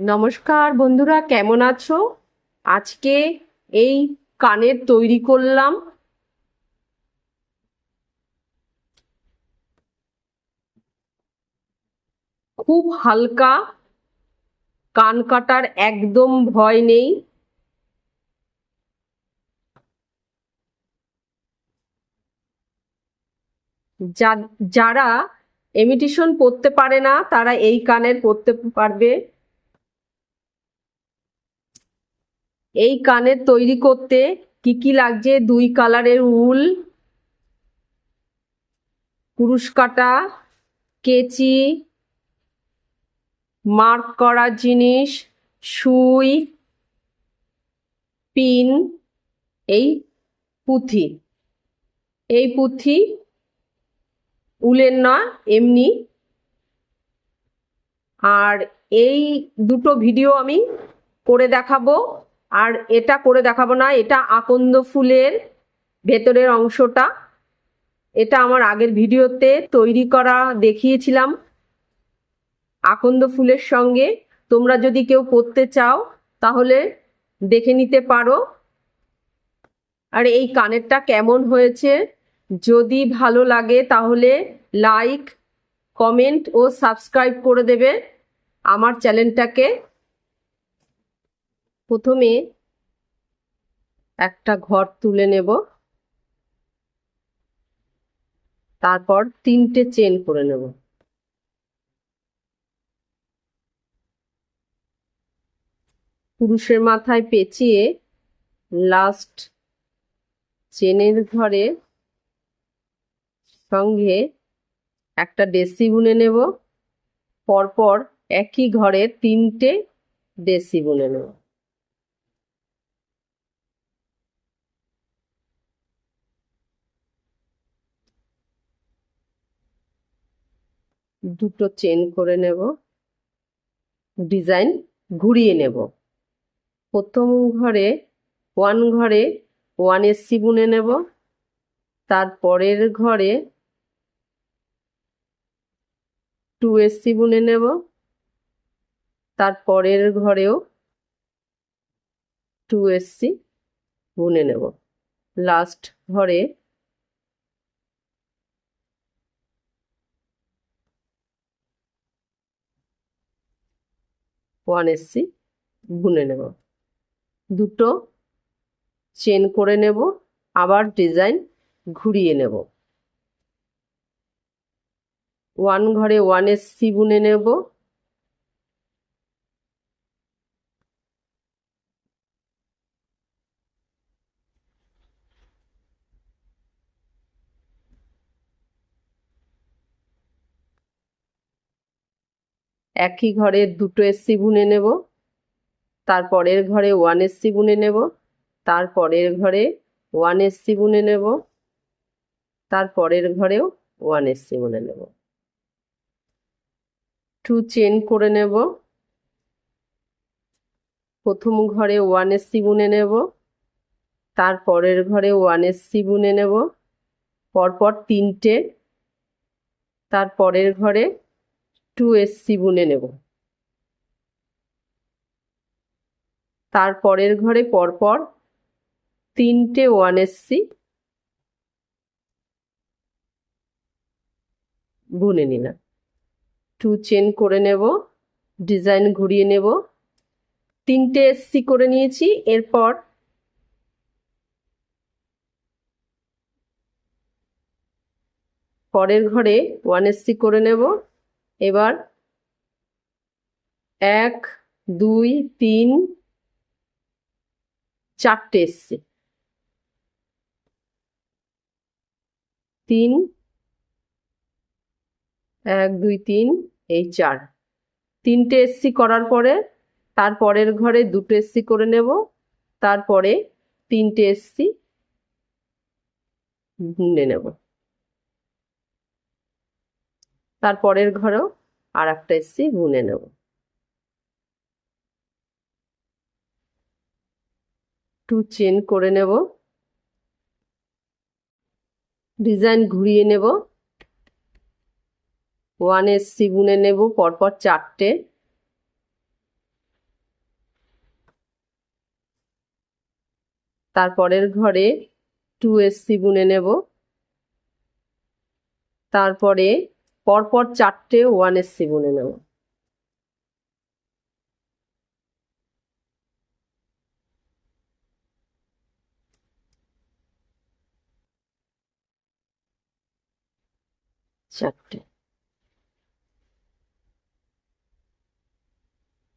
নমস্কার বন্ধুরা, কেমন আছো? আজকে এই কানের তৈরি করলাম। খুব হালকা কান কাটার একদম ভয় নেই। যারা এমিটেশন পরতে পারে না, তারা এই কানের পরতে পারবে। এই কানের তৈরি করতে কি কি লাগছে? দুই কালারের উল কুরুশ কাটা কেচি, মার্ক করার জিনিস, সুই, পিন, এই পুঁথি। এই পুঁথি উলের না, এমনি। আর এই দুটো ভিডিও আমি করে দেখাবো। আর এটা করে দেখাবো না, এটা আকন্দ ফুলের ভেতরের অংশটা। এটা আমার আগের ভিডিওতে তৈরি করা দেখিয়েছিলাম আকন্দ ফুলের সঙ্গে। তোমরা যদি কেউ করতে চাও, তাহলে দেখে নিতে পারো। আর এই কানেরটা কেমন হয়েছে, যদি ভালো লাগে তাহলে লাইক, কমেন্ট ও সাবস্ক্রাইব করে দেবে। আমার চ্যানেলটাকে প্রথমে একটা ঘর তুলে নেব। তারপর তিনটে চেন করে নেব। পুরুষের মাথায় পেঁচিয়ে লাস্ট চেনের ঘরে সঙ্গে একটা ডেসি বুনে নেব। পরপর একই ঘরে তিনটে ডেসি বুনে নেব। দুটো চেন করে নেব। ডিজাইন ঘুরিয়ে নেব। প্রথম ঘরে, ওয়ান ঘরে ওয়ান এসসি বুনে নেব। তারপরের ঘরে টু এসসি বুনে নেব। তারপরের ঘরেও টু এসসি বুনে নেব। লাস্ট ঘরে ওয়ান এসসি বুনে নেব। দুটো চেন করে নেব, আবার ডিজাইন ঘুরিয়ে নেব। ওয়ান ঘরে ওয়ান এসসি বুনে নেব। একই ঘরে দুটো এসসি বুনে নেব তারপরের ঘরে ওয়ান এসসি বুনে নেব তারপরের ঘরে ওয়ান এসসি বুনে নেব তারপরের ঘরেও ওয়ান এসসি বুনে নেব। টু চেন করে নেব। প্রথম ঘরে ওয়ান এসসি বুনে নেব তারপরের ঘরে ওয়ান এসসি বুনে নেব, পরপর তিনটে তারপরের ঘরে টু এসসি বুনে নেব। তারপরের ঘরে পরপর তিনটে ওয়ান এসসি বুনে নিলাম। টু চেন করে নেব, ডিজাইন ঘুরিয়ে নেব। তিনটে এসসি করে নিয়েছি, এরপর পরের ঘরে ওয়ান এসসি করে নেব। এবার এক, দুই, তিন চারটে এসছে। তিন, এক, দুই, তিন, এই চার। তিনটে এসসি করার পরে তারপরের ঘরে দুটো এসসি করে নেব। তারপরে তিনটে এসসি নেব। তারপরের ঘরেও আর একটা এসি বুনে নেব। টু চেন করে নেব। ডিজাইন ঘুরিয়ে নেব। ওয়ান এসি বুনে নেব, পরপর চারটে। তারপরের ঘরে টু এসি বুনে নেব। তারপরে পরপর চারটে ওয়ান এসসি বুনে নেব। চারটে।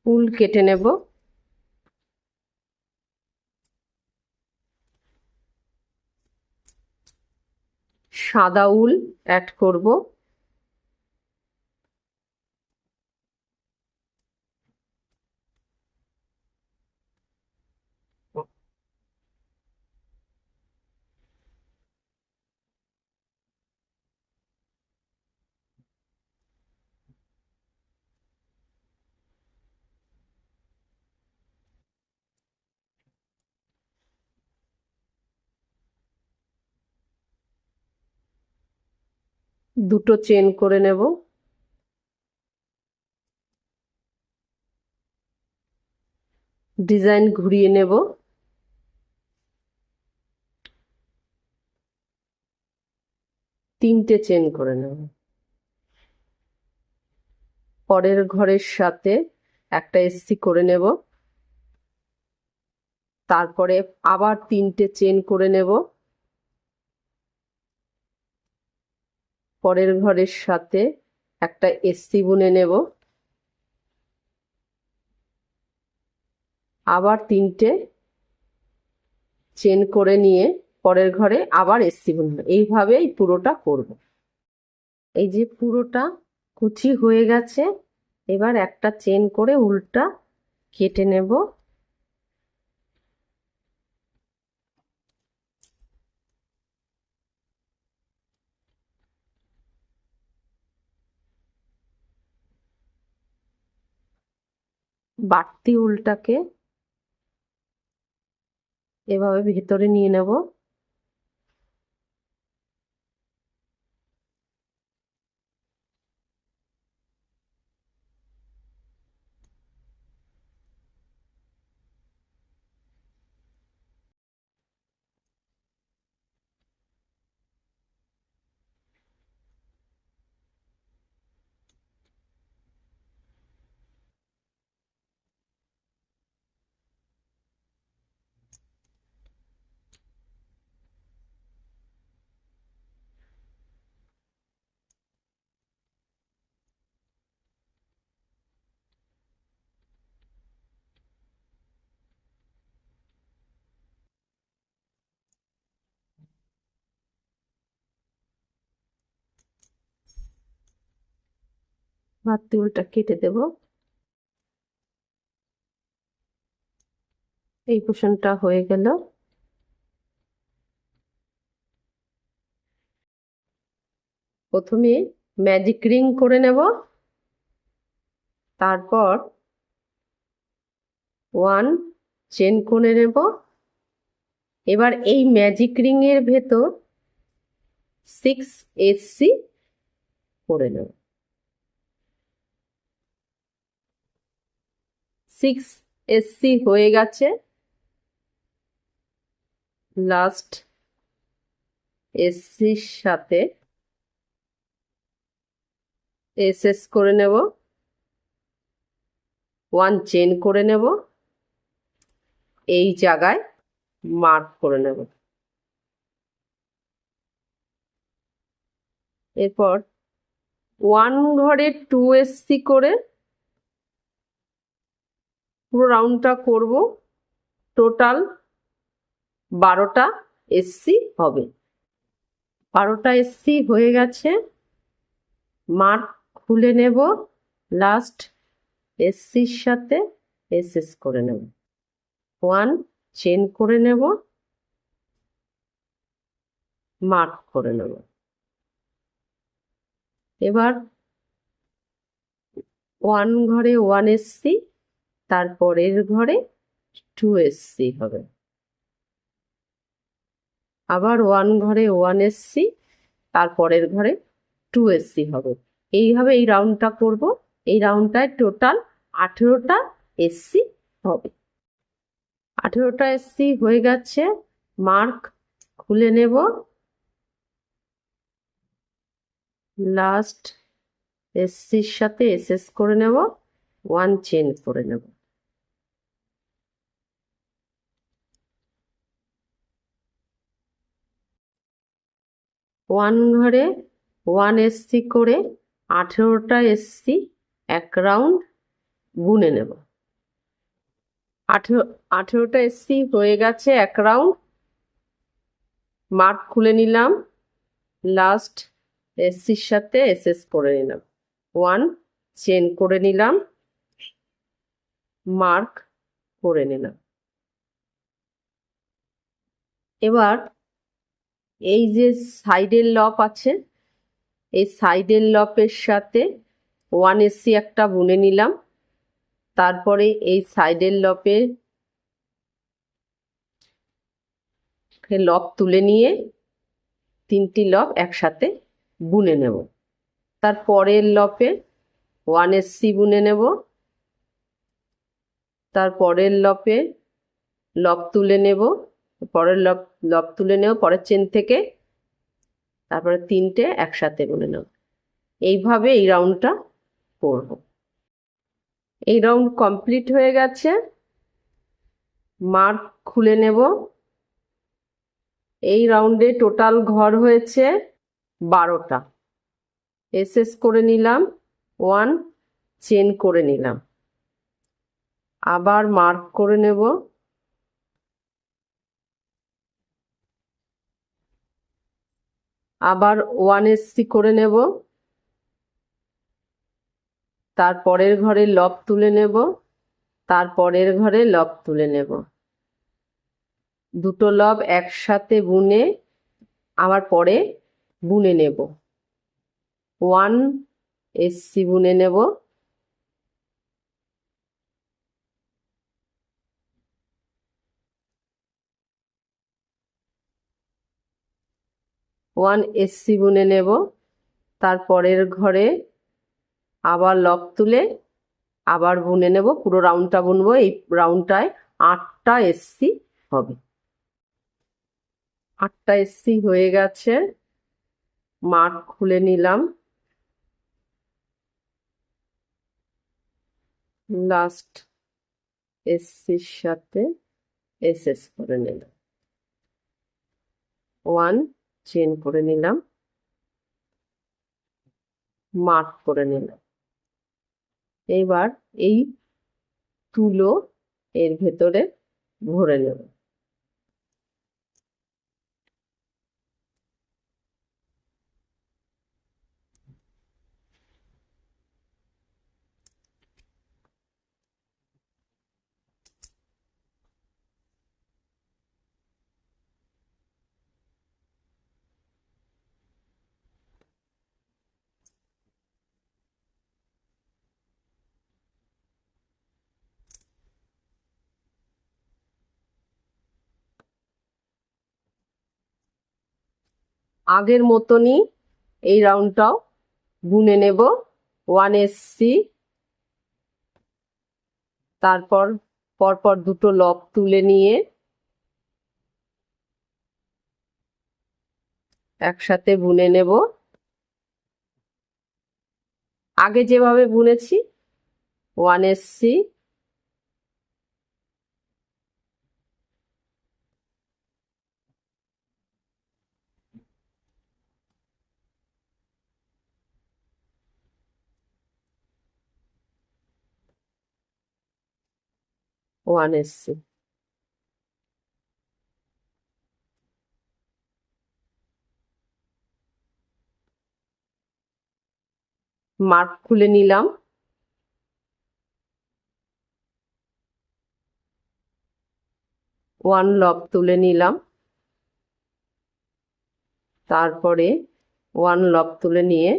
উল কেটে নেব। সাদা উল অ্যাড করব। দুটো চেন করে নেব। ডিজাইন ঘুরিয়ে নেব। তিনটে চেন করে নেব। পরের ঘরের সাথে একটা এসসি করে নেব। তারপরে আবার তিনটে চেন করে নেব। পরের ঘরের সাথে একটা এসসি বুনে নেব। আবার তিনটে চেন করে নিয়ে পরের ঘরে আবার এসসি বুনবো। এইভাবেই পুরোটা করব। এই যে পুরোটা কুচি হয়ে গেছে, এবার একটা চেন করে উল্টা কেটে নেব। বাড়তি উলটাকে এভাবে ভেতরে নিয়ে নেব। বাড়তি উলটা কেটে দেব। এই পোষণটা হয়ে গেল। প্রথমে ম্যাজিক রিং করে নেব। তারপর ওয়ান চেন করে নেব। এবার এই ম্যাজিক রিং এর ভেতর সিক্স এসসি করে নেব। সিক্স এসসি হয়ে গেছে। লাস্ট এসসির সাথে এসএস করে নেব। ওয়ান চেন করে নেব। এই জায়গায় মার্ক করে নেব। এরপর ওয়ান ঘরে টু এসসি করে পুরো রাউন্ডটা করব। টোটাল বারোটা এসসি হবে। বারোটা এসসি হয়ে গেছে। মার্ক খুলে নেব। লাস্ট এসসির সাথে এসএস করে নেব। ওয়ান চেন করে নেব। মার্ক করে নেব। এবার ওয়ান ঘরে ওয়ান এসসি তারপরের ঘরে টু এসসি হবে। আবার ওয়ান ঘরে ওয়ান এসসি তারপরের ঘরে টু এসসি হবে। এইভাবে এই রাউন্ডটা করব। এই রাউন্ডটায় টোটাল আঠেরোটা এসসি হবে। আঠেরোটা এসসি হয়ে গেছে। মার্ক খুলে নেব। লাস্ট এসসির সাথে এসএস করে নেব। ওয়ান চেন করে নেব। ওয়ান ঘরে ওয়ান এসসি করে আঠেরোটা এসসি এক রাউন্ড গুনে নেব। আঠেরো, আঠেরোটা এসসি হয়ে গেছে এক রাউন্ড। মার্ক খুলে নিলাম। লাস্ট এসসির সাথে এসএস করে নিলাম। ওয়ান চেন করে নিলাম। মার্ক করে নিলাম। এবার এই যে সাইডের লপ আছে, এই সাইডের লপের সাথে ওয়ান এসসি একটা বুনে নিলাম। তারপরে এই সাইডের লপে লক তুলে নিয়ে তিনটি লক একসাথে বুনে নেব। তার পরের লপে ওয়ান এসসি বুনে নেব। তার পরের লপে লক তুলে নেব। পরের লক লক তুলে নেও, পরের চেন থেকে। তারপরে তিনটে একসাথে বুনে নেব এইভাবে এই রাউন্ডটা করব। এই রাউন্ড কমপ্লিট হয়ে গেছে। মার্ক খুলে নেব। এই রাউন্ডে টোটাল ঘর হয়েছে বারোটা। এসএস করে নিলাম ওয়ান চেন করে নিলাম। আবার মার্ক করে নেব। আবার ওয়ান এসসি করে নেব। তারপরের ঘরে লক তুলে নেব। তারপরের ঘরে লক তুলে নেব। দুটো লব একসাথে বুনে আবার পরে বুনে নেব। ওয়ান এসসি বুনে নেব। ওয়ান এসসি বুনে নেব। তারপরের ঘরে আবার লক তুলে আবার বুনে নেব। পুরো রাউন্ডটা বুনবো। এই রাউন্ডটায় আটটা এসসি হবে। আটটা এসসি হয়ে গেছে। মার্ক খুলে নিলাম। লাস্ট এসসির সাথে এসএস করে নিলাম। ওয়ান চেন করে নিলাম। মার্ক করে নিলাম। এবার এই তুলো এর ভেতরে ভরে নেব। আগের মতনই এই রাউন্ডটাও বুনে নেব। One SC. তারপর পরপর দুটো লক তুলে নিয়ে একসাথে বুনে নেব। আগে যেভাবে বুনেছি one SC. One SC mark খুলে নিলাম। ওয়ান লব তুলে নিলাম। তারপরে ওয়ান লব তুলে নিয়ে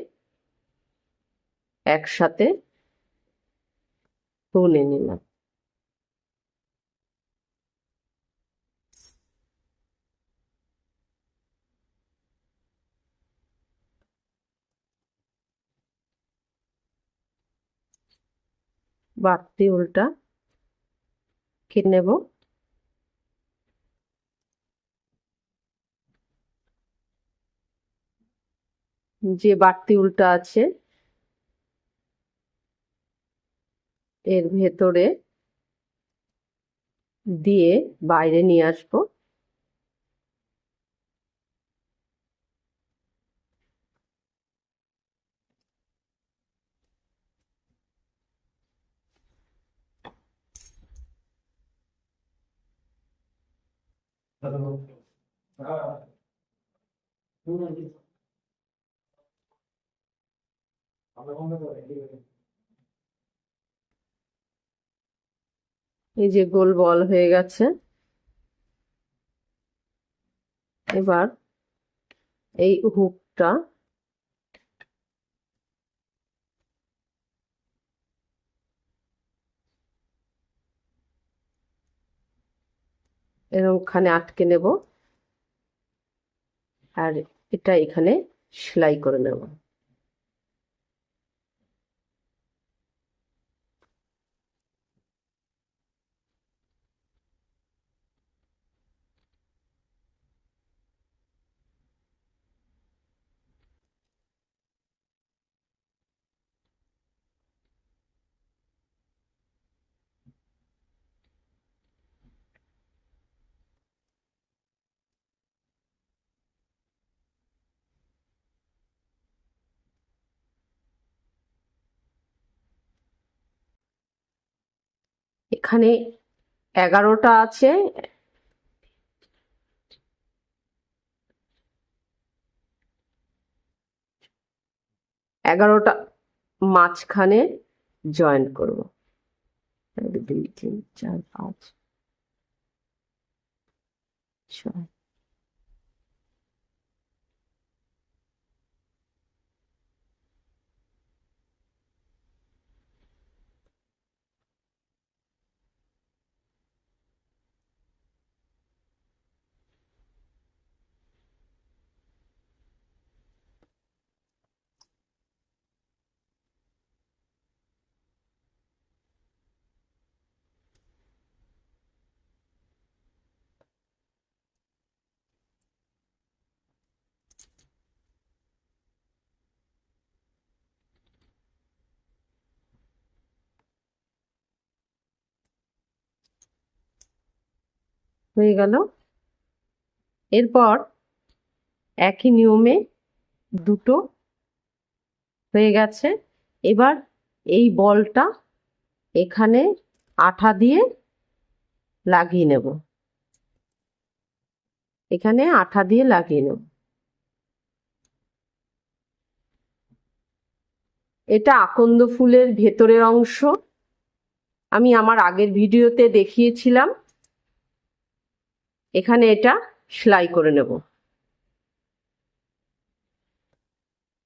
একসাথে বুনে নিলাম। বাড়তি উলটা কিনে নেব। যে বাড়তি উলটা আছে এর ভেতরে দিয়ে বাইরে নিয়ে আসব। এই যে গোল বল হয়ে গেছে। এবার এই হুকটা এরকমখানে আটকে নেব। আর এটা এখানে সেলাই করে নেব। এখানে এগারোটা আছে। এগারোটা মাঝখানে জয়েন করব। এক দুই তিন চার পাঁচ ছয় হয়ে গেল। এরপর একই নিয়মে দুটো হয়ে গেছে। এবার এই বলটা এখানে আঠা দিয়ে লাগিয়ে নেব। এখানে আঠা দিয়ে লাগিয়ে নেব। এটা আকন্দ ফুলের ভেতরের অংশ। আমি আমার আগের ভিডিওতে দেখিয়েছিলাম এখানে এটা সেলাই করে নেব।